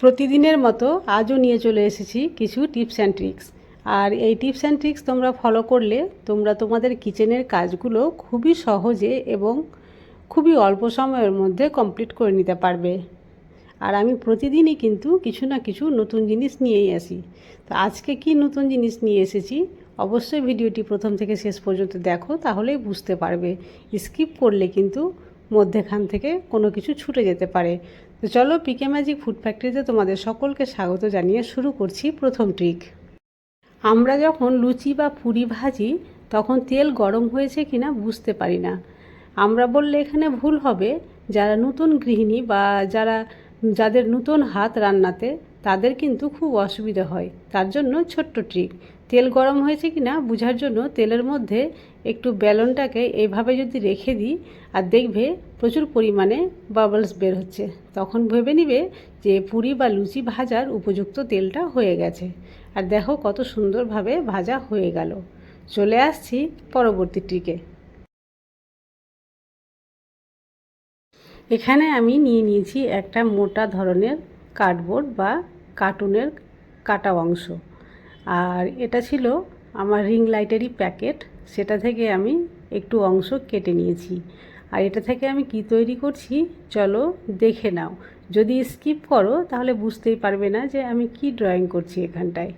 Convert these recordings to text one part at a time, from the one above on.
প্রতিদিনের মতো আজও নিয়ে চলে এসেছি কিছু টিপস অ্যান্ড ট্রিক্স। আর এই টিপস অ্যান্ড ট্রিক্স তোমরা ফলো করলে তোমরা তোমাদের কিচেনের কাজগুলো খুবই সহজে এবং খুবই অল্প সময়ের মধ্যে কমপ্লিট করে নিতে পারবে। আর আমি প্রতিদিনই কিন্তু কিছু না কিছু নতুন জিনিস নিয়েই আসি। তো আজকে কি নতুন জিনিস নিয়ে এসেছি অবশ্যই ভিডিওটি প্রথম থেকে শেষ পর্যন্ত দেখো, তাহলেই বুঝতে পারবে। স্কিপ করলে কিন্তু মধ্যেখান থেকে কোনো কিছু ছুটে যেতে পারে। তো চলো পিকে ম্যাজিক ফুড ফ্যাক্টরিতে তোমাদের সকলকে স্বাগত জানিয়ে শুরু করছি প্রথম ট্রিক আমরা যখন লুচি বা পুরি ভাজি, তখন তেল গরম হয়েছে কিনা বুঝতে পারি না। আমরা বললে এখানে ভুল হবে। যারা নতুন গৃহিণী বা যারা, যাদের নতুন হাত রান্নাতে, তাদের কিন্তু খুব অসুবিধা হয়। তার জন্য ছোট্ট ট্রিক তেল গরম হয়েছে কি না বোঝার জন্য তেলের মধ্যে একটু বেলনটাকে এইভাবে যদি রেখে দিই আর দেখবে প্রচুর পরিমাণে বাবলস বের হচ্ছে। তখন ভেবে নিবে যে পুরি বা লুচি ভাজার উপযুক্ত তেলটা হয়ে গেছে। আর দেখো কত সুন্দরভাবে ভাজা হয়ে গেল। চলে আসছি পরবর্তী ট্রিকে এখানে আমি নিয়ে নিয়েছি একটা মোটা ধরনের কার্ডবোর্ড বা কার্টুনের কাটা অংশ। আর এটা ছিল আমার রিং লাইটেরই প্যাকেট সেটা থেকে আমি একটু অংশ কেটে নিয়েছি। আর এটা থেকে আমি কি তৈরি করছি, চলো দেখে নাও। যদি স্কিপ করো, তাহলে বুঝতেই পারবে না যে আমি কি ড্রয়িং করছি এখানটায়।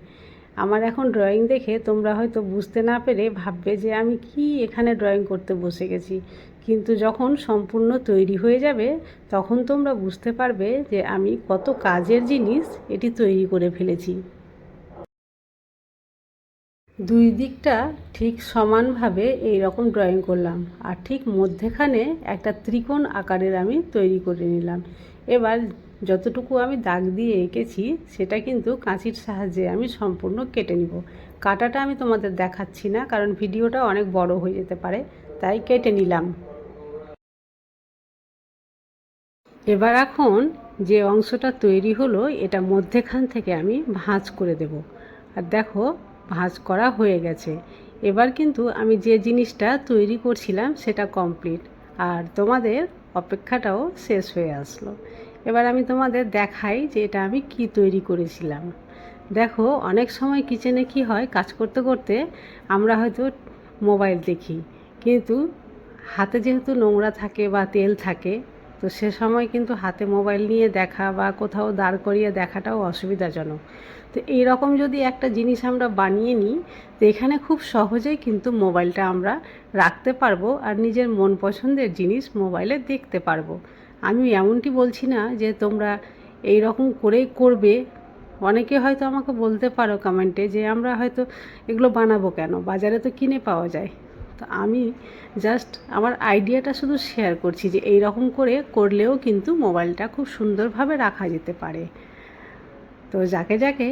আমার এখন ড্রয়িং দেখে তোমরা হয়তো বুঝতে না পেরে ভাববে যে আমি কি এখানে ড্রয়িং করতে বসে গেছি। কিন্তু যখন সম্পূর্ণ তৈরি হয়ে যাবে, তখন তোমরা বুঝতে পারবে যে আমি কত কাজের জিনিস এটি তৈরি করে ফেলেছি। দুই দিকটা ঠিক সমানভাবে এই রকম ড্রয়িং করলাম। আর ঠিক মধ্যেখানে একটা ত্রিকোণ আকারের আমি তৈরি করে নিলাম। এবার যতটুকু আমি দাগ দিয়ে এঁকেছি, সেটা কিন্তু কাঁচির সাহায্যে আমি সম্পূর্ণ কেটে নিব। কাটাটা আমি তোমাদের দেখাচ্ছি না, কারণ ভিডিওটা অনেক বড় হয়ে যেতে পারে, তাই কেটে নিলাম। এবার এখন যে অংশটা তৈরি হলো, এটা মধ্যেখান থেকে আমি ভাঁজ করে দেব। আর দেখো ভাঁজ করা হয়ে গেছে। এবার কিন্তু আমি যে জিনিসটা তৈরি করছিলাম সেটা কমপ্লিট। আর তোমাদের অপেক্ষাটাও শেষ হয়ে আসলো। এবার আমি তোমাদের দেখাই যে এটা আমি কি তৈরি করেছিলাম। দেখো, অনেক সময় কিচেনে কি হয়, কাজ করতে করতে আমরা হয়তো মোবাইল দেখি। কিন্তু হাতে যেহেতু নোংরা থাকে বা তেল থাকে তো সে সময় কিন্তু হাতে মোবাইল নিয়ে দেখা বা কোথাও দাঁড় করিয়ে দেখাটাও অসুবিধাজনক। তো এই রকম যদি একটা জিনিস আমরা বানিয়ে নিই, তো এখানে খুব সহজেই কিন্তু মোবাইলটা আমরা রাখতে পারব আর নিজের মন পছন্দের জিনিস মোবাইলে দেখতে পারব। আমি এমনটি বলছি না যে তোমরা এই রকম করেই করবে। অনেকে হয়তো আমাকে বলতে পারো কমেন্টে যে আমরা হয়তো এগুলো বানাবো কেন? বাজারে তো কিনে পাওয়া যায়। তো আমি জাস্ট আমার আইডিয়াটা শুধু শেয়ার করছি যে এই রকম করে করলেও কিন্তু মোবাইলটা খুব সুন্দরভাবে রাখা যেতে পারে। তো যাকে যাকে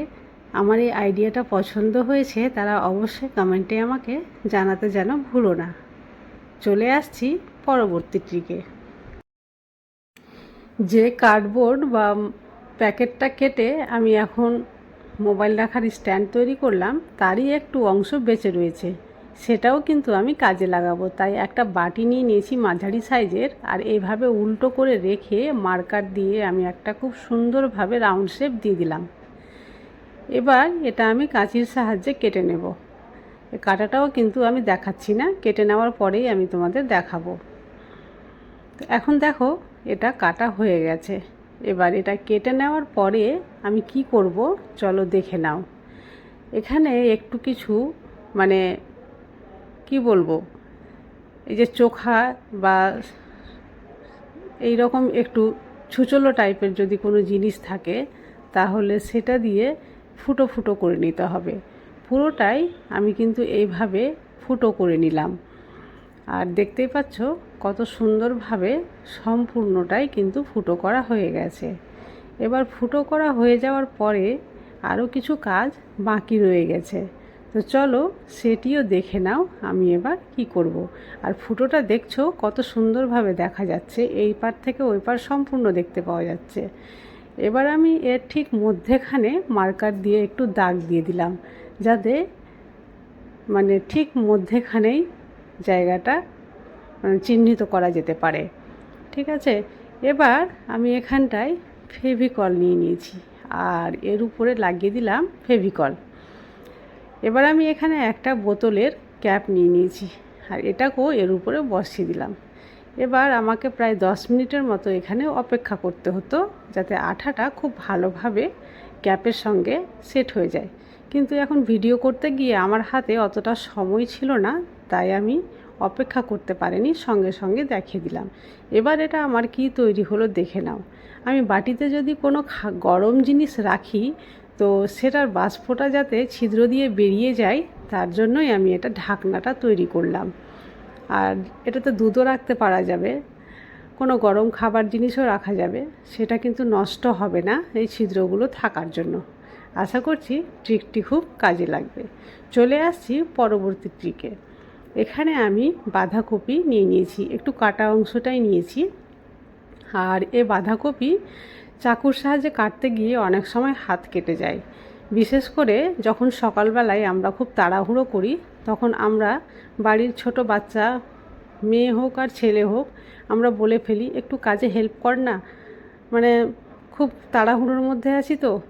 আমার এই আইডিয়াটা পছন্দ হয়েছে, তারা অবশ্যই কমেন্টে আমাকে জানাতে যেন ভুলো না। চলে আসছি পরবর্তী ট্রিকে যে কার্ডবোর্ড বা প্যাকেটটা কেটে আমি এখন মোবাইল রাখার স্ট্যান্ড তৈরি করলাম, তারই একটু অংশ বেঁচে রয়েছে। সেটাও কিন্তু আমি কাজে লাগাবো। তাই একটা বাটি নিয়ে নিয়েছি মাঝারি সাইজের আর এইভাবে উল্টো করে রেখে মার্কার দিয়ে আমি একটা খুব সুন্দরভাবে রাউন্ড শেপ দিয়ে দিলাম। এবার এটা আমি কাঁচির সাহায্যে কেটে নেব। কাটাটাও কিন্তু আমি দেখাচ্ছি না, কেটে নেওয়ার পরেই আমি তোমাদের দেখাবো। এখন দেখো, এটা কাটা হয়ে গেছে। এবার এটা কেটে নেওয়ার পরে আমি কি করব? চলো দেখে নাও। এখানে একটু কিছু মানে কি বলব? এই যে চোখা বা এই রকম একটু ছুচলো টাইপের যদি কোনো জিনিস থাকে, তাহলে সেটা দিয়ে ফুটো ফুটো করে নিতে হবে। পুরোটাই আমি কিন্তু এইভাবে ফুটো করে নিলাম। আর দেখতেই পাচ্ছ কত সুন্দরভাবে সম্পূর্ণটাই কিন্তু ফুটো করা হয়ে গেছে। এবার ফুটো করা হয়ে যাওয়ার পরে আরও কিছু কাজ বাকি রয়ে গেছে। তো চলো সেটিও দেখে নাও, আমি এবার কি করব। আর ফুটোটা দেখছ কত সুন্দরভাবে দেখা যাচ্ছে, এই পার থেকে ওই পার সম্পূর্ণ দেখতে পাওয়া যাচ্ছে। এবার আমি এর ঠিক মধ্যেখানে মার্কার দিয়ে একটু দাগ দিয়ে দিলাম, যাতে মানে ঠিক মধ্যেখানেই জায়গাটা চিহ্নিত করা যেতে পারে। ঠিক আছে? এবার আমি এখানটায় ফেভিকল নিয়ে নিয়েছি, আর এর উপরে লাগিয়ে দিলাম ফেভিকল। এবার আমি এখানে একটা বোতলের ক্যাপ নিয়ে নিয়েছি। আর এটাকেও এর উপরে বসিয়ে দিলাম। এবার আমাকে প্রায় দশ মিনিটের মতো এখানে অপেক্ষা করতে হতো যাতে আঠাটা খুব ভালোভাবে ক্যাপের সঙ্গে সেট হয়ে যায়। কিন্তু এখন ভিডিও করতে গিয়ে আমার হাতে অতটা সময় ছিল না, তাই আমি অপেক্ষা করতে পারিনি, সঙ্গে সঙ্গে দেখিয়ে দিলাম। এবার এটা আমার কি তৈরি হলো দেখে নাও। আমি বাটিতে যদি কোনো গরম জিনিস রাখি তো সেটার বাষ্পটা যাতে ছিদ্র দিয়ে বেরিয়ে যায়, তার জন্যই আমি এটা ঢাকনাটা তৈরি করলাম। আর এটাতে দুধও রাখতে পারা যাবে, কোনো গরম খাবার জিনিসও রাখা যাবে, সেটা কিন্তু নষ্ট হবে না এই ছিদ্রগুলো থাকার জন্য। আশা করছি ট্রিকটি খুব কাজে লাগবে। চলে আসছি পরবর্তী ট্রিকে। এখানে আমি বাঁধাকপি নিয়ে নিয়েছি, একটু কাটা অংশটাই নিয়েছি। আর এ বাঁধাকপি চাকুর সাহায্যে কাটতে গিয়ে অনেক সময় হাত কেটে যায়। বিশেষ করে যখন সকালবেলায় আমরা খুব তাড়াহুড়ো করি, তখন আমরা বাড়ির ছোট বাচ্চা, মেয়ে হোক আর ছেলে হোক, আমরা বলে ফেলি, একটু কাজে হেল্প কর না। মানে খুব তাড়াহুড়োর মধ্যে আছি তো।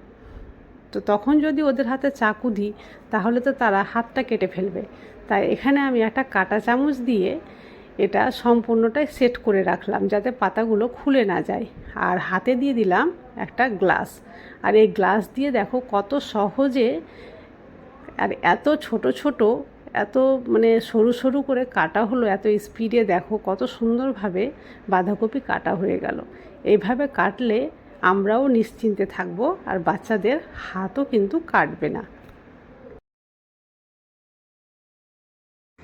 তো তখন যদি ওদের হাতে চাকু দিই, তাহলে তো তারা হাতটা কেটে ফেলবে। তাই এখানে আমি একটা কাটা চামচ দিয়ে এটা সম্পূর্ণটাই সেট করে রাখলাম যাতে পাতাগুলো খুলে না যায়। আর হাতে দিয়ে দিলাম একটা গ্লাস আর এই গ্লাস দিয়ে দেখো কত সহজে আর এত ছোট ছোট, এত মানে সরু সরু করে কাটা হলো, এত স্পিডে দেখো কত সুন্দরভাবে বাঁধাকপি কাটা হয়ে গেল। এইভাবে কাটলে আমরাও নিশ্চিন্তে থাকব আর বাচ্চাদের হাতও কিন্তু কাটবে না।